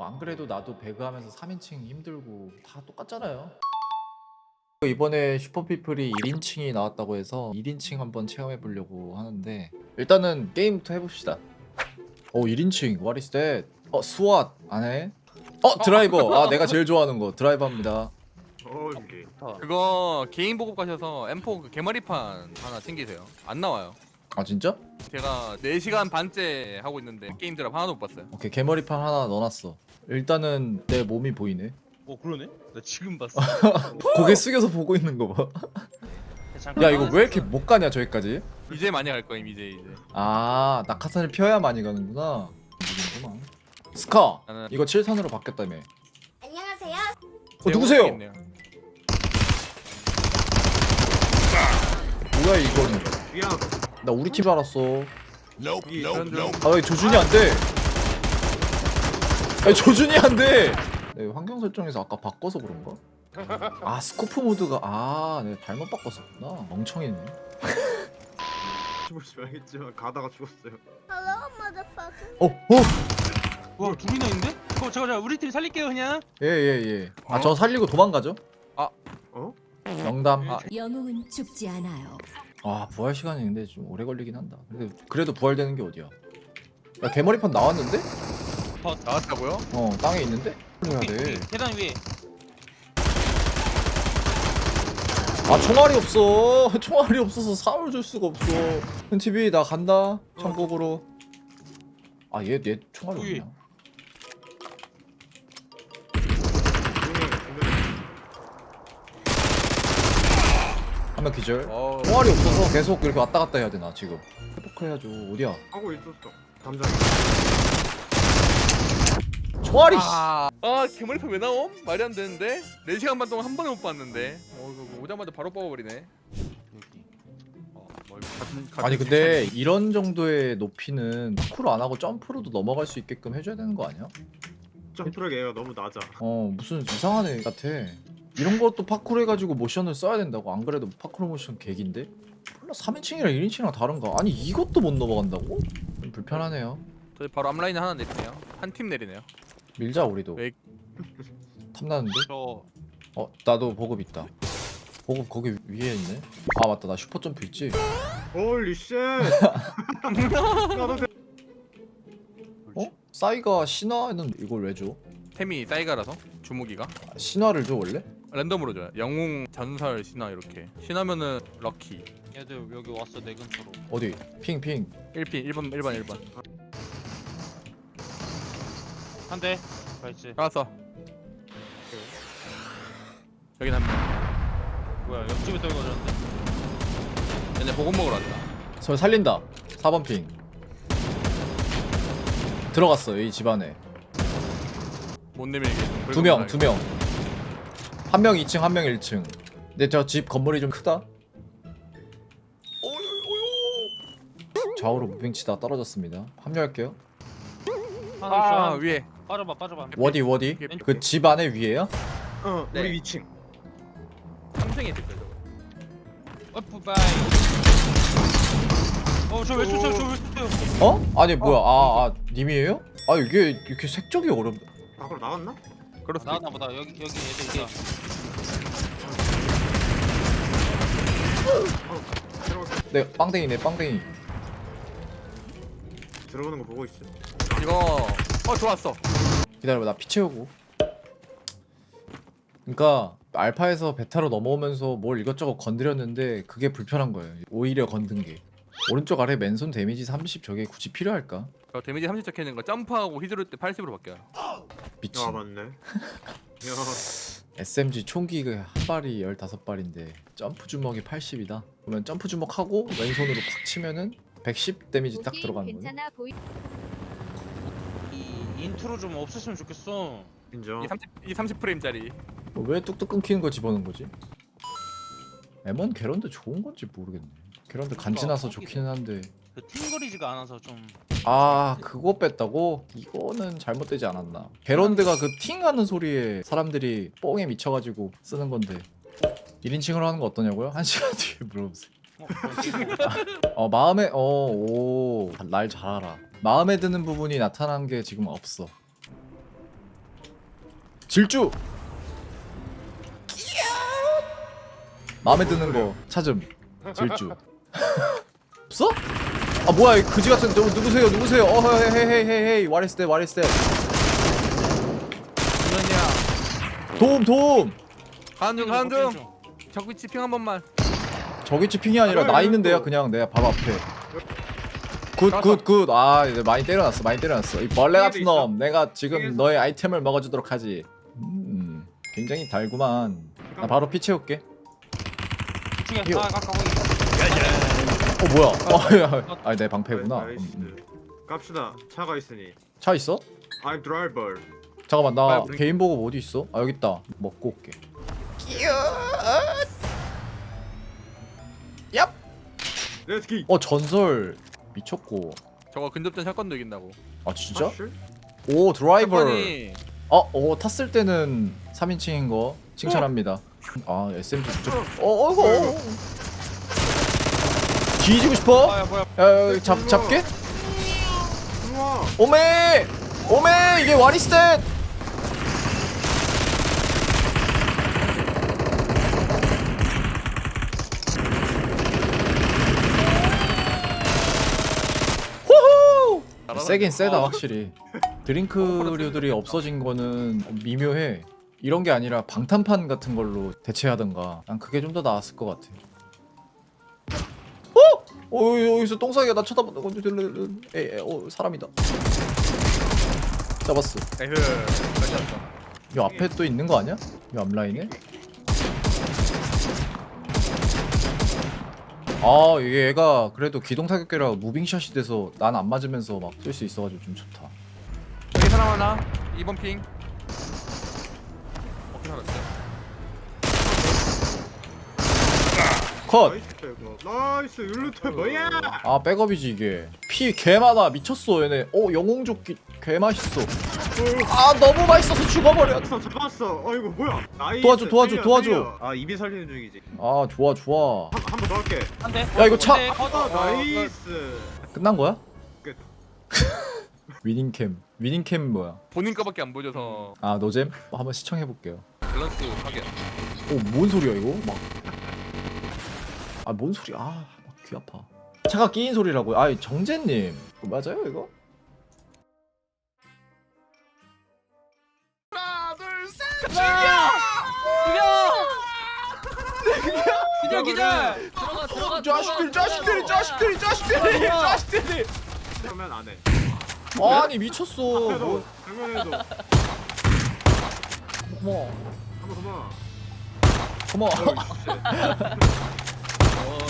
뭐 안 그래도 나도 배그 하면서 3인칭 힘들고 다 똑같잖아요. 이번에 슈퍼피플이 1인칭이 나왔다고 해서 1인칭 한번 체험해 보려고 하는데 일단은 게임부터 해봅시다. 오 1인칭 What is that? 어 스왓 안 해? 어 드라이버 아 내가 제일 좋아하는 거 드라이버입니다. 어 이게 그거 개인 보급 가셔서 M4 그 개머리판 하나 챙기세요. 안 나와요. 아 진짜? 제가 4시간 반째 하고 있는데 게임 드랍 하나도 못 봤어요. 오케이 개머리판 하나 넣어놨어. 일단은 내 몸이 보이네. 어 그러네? 나 지금 봤어. 고개 숙여서 보고 있는 거 봐. 잠깐 야 이거 왜 이렇게 못 가냐 저기까지? 이제 많이 갈 거임 이제 이제. 아 낙하산을 펴야 많이 가는구나. 모르겠구만. 스카 나는 이거 7선으로 바뀌었다며. 안녕하세요. 어 누구세요? 모르겠네요. 뭐야 이거는? 나 우리 팀줄 알았어. 이줄아왜 조준이 안 돼? 아니 조준이 안 돼. 네, 환경 설정에서 아까 바꿔서 그런가? 아 스코프 모드가 아 내가 잘못 바꿨었구나. 멍청이네. 죽을지 알겠지만 가다가 죽었어요 Hello, motherfucker. 어 어. 와 둘이나 있는데? 어 잠깐 잠깐 우리 팀 살릴게요 그냥. 예 예 예. 아 저 살리고 도망가죠? 어? 영담. 아, 영웅은 죽지 않아요. 아 부활 시간이 근데 좀 오래 걸리긴 한다. 근데 그래도 부활되는 게 어디야? 야 개머리판 나왔는데? 나왔다고요? 어 땅에 있는데? 해야 돼. 계단 위에. 아 총알이 없어. 총알이 없어서 사울 줄 수가 없어. TV 나 간다. 천국으로. 아 얘 얘 총알이. 없냐? 한 명 기절. 어. 총알이 없어서 계속 이렇게 왔다 갔다 해야 되나 지금? 회복해야죠. 어디야? 하고 있었어 담장 총알이. 씨. 아, 아 개머리판 왜 나옴? 말이 안 되는데 4시간 반 동안 한 번에 못 봤는데 어 이거 오자마자 바로 뽑아버리네 여기. 어, 뭘 같은, 같은 아니 근데 이런 정도의 높이는 파쿠르 안 하고 점프로도 넘어갈 수 있게끔 해줘야 되는 거 아니야? 점프력 얘가 너무 낮아 어 무슨 이상한 애 같아 이런 것도 파쿠르 해가지고 모션을 써야 된다고 안 그래도 파쿠르 모션 객인데 몰라 3인칭이랑 1인칭이랑 다른가 아니 이것도 못 넘어간다고? 좀 불편하네요 저희 바로 앞라인 하나 내리네요 한 팀 내리네요 밀자 우리도 왜? 탐나는데? 저 어 나도 보급 있다 보급 거기 위에 있네 아 맞다 나 슈퍼 점프 있지 홀리 쉣 나도 돼. 어? 싸이가 신화는 이걸 왜 줘? 템이 사이가라서 주무기가 아, 신화를 줘 원래? 랜덤으로 줘요 영웅 전설 신화 이렇게 신하면은 럭키 얘들 여기 왔어 내 근처로. 어디? 핑핑 1핀 1번 1번 1번 한 대. 나이스. 나왔어 여긴 한명 뭐야 옆집에 떨궈졌는데? 얘네 보급 먹으러 왔다 저 살린다 4번 핑 들어갔어 이 집안에 못 내밀게 두 명, 두 명. 한 명 2층, 한 명 1층. 근데 저 집 건물이 좀 크다. 좌우로 무빙치다 떨어졌습니다. 합류할게요. 하나 아 아, 위에 빠져봐 빠져봐. 워디 워디. 그 집 안에 위에요? 어 네. 우리 2층 삼층에 있을 거예요 어프 바이. 어저왜 쫓아 저왜 쫓아? 어? 아니 뭐야? 아, 아 님이에요? 아 이게 이렇게 색적이 어렵. 그럴 수도 나왔나 보다 여기 여기 애들 있다. 들어가 네, 빵댕이네, 빵댕이. 들어가는 거 보고 있어 있- 이거 어 좋았어 기다려봐, 나 피 채우고. 그러니까 알파에서 베타로 넘어오면서 뭘 이것저것 건드렸는데 그게 불편한 거예요. 오히려 건든 게. 오른쪽 아래 맨손 데미지 30 저게 굳이 필요할까? 저 데미지 30 적혀있는 거 점프하고 휘두를 때 80으로 바뀌어요 미친. 아 맞네 야 SMG 총기 그한 발이 15발인데 점프 주먹이 80이다. 그러면 점프 주먹하고 왼손으로 팍 치면은 110 데미지 딱 들어가는 거네. 인트로 좀 없었으면 좋겠어. 인정 이 30, 이 30프레임짜리 뭐왜 뚝뚝 끊기는 거 집어넣은 거지? M1 게런드 좋은 건지 모르겠네. 게런드 간지나서 좋기는 한데 그 팅거리지가 않아서 좀. 아 그거 뺐다고? 이거는 잘못되지 않았나? 게런드가 그 팅하는 소리에 사람들이 뽕에 미쳐가지고 쓰는 건데 1인칭으로 하는 거 어떠냐고요? 한 시간 뒤에 물어보세요. 어. 어 마음에 어오날 잘 알아 마음에 드는 부분이 나타난 게 지금 없어. 질주! 마음에 드는 거 찾음. 질주. 없어? 아 뭐야 이 그지 같은 저 누구세요 누구세요? 어 헤이 what is that what is that 이년이야 도움 도움! 가는 중 가는 중. 적위 치핑 한 번만. 저기 치핑이 아니라 나 있는 데야 그냥. 내가 바로 앞에 굿굿굿 아 이제 많이 때려놨어 많이 때려놨어 이 벌레 같은 놈 내가 지금 너의 아이템을 먹어주도록 하지 음 굉장히 달구만 나 바로 피 채울게 중에 이거. 아어 뭐야 어, 아니 내 방패구나 나이스. 음, 음. 갑시다. 차가 있으니. 차 있어? I'm driver. 잠깐만 나 아, 개인 보급 어디 있어? 아 여기 있다 먹고 올게 얍! Let's go. 어 전설 미쳤고 저거 근접전 샷건도 이긴다고 아 진짜? 사실? 오 드라이버 샷건이 어, 어 탔을 때는 3인칭인 거 칭찬합니다. 아 SMG 진짜. 어, 어이구. 어. 뒤지고 싶어? 아야 뭐야 야, 여기 잡 잡게? 우와. 오메, 오메 이게 와리스텐. 호호! 잘하나? 세긴 세다 어. 확실히. 드링크류들이 없어진 거는 미묘해. 이런 게 아니라 방탄판 같은 걸로 대체하던가. 난 그게 좀 더 나았을 것 같아. 어? 어 여기서 똥싸기가 나 쳐다본다. 에, 에, 어 사람이다. 잡았어. 에휴 걸렸어 이 앞에 또 있는 거 아니야? 이 앞라인에? 아 이게 얘가 그래도 기동 타격계라 무빙샷이 돼서 난 안 맞으면서 막쏠수 있어가지고 좀 좋다. 여기 사람 하나? 2번 핑. 어떻게 살았어 컷! 나이스 이거. 나이스 율루트 뭐야? 아 백업이지 이게. 피 개많아. 미쳤어 얘네. 어 영웅조끼 개맛있어 아 너무 맛있어서 죽어버려 잡았어 잡았어. 어 이거 뭐야? 나이스. 도와줘, 도와줘, 살려, 도와줘. 살려. 아 입이 살리는 중이지. 아 좋아 좋아 한한번 더 할게. 한대 야, 이거 차- 아 나이스. 끝난 거야? 끝. 위닝캠 위닝캠 뭐야 본인 거밖에 안 보여줘서 아 노잼? 한번 시청해 볼게요 밸런스 하게 오뭔 소리야 이거 막 아 뭔 소리 아막 귀 아파 차가 끼인 소리라고 아 정재님 그거 맞아요 이거? 기절 기절 자식들 자식들이 자식들이 자식들이 자식들이 그러면 안 해. 아니 미쳤어. 뭐, 장면에도. 어머 한번. 어머 어이, 씨.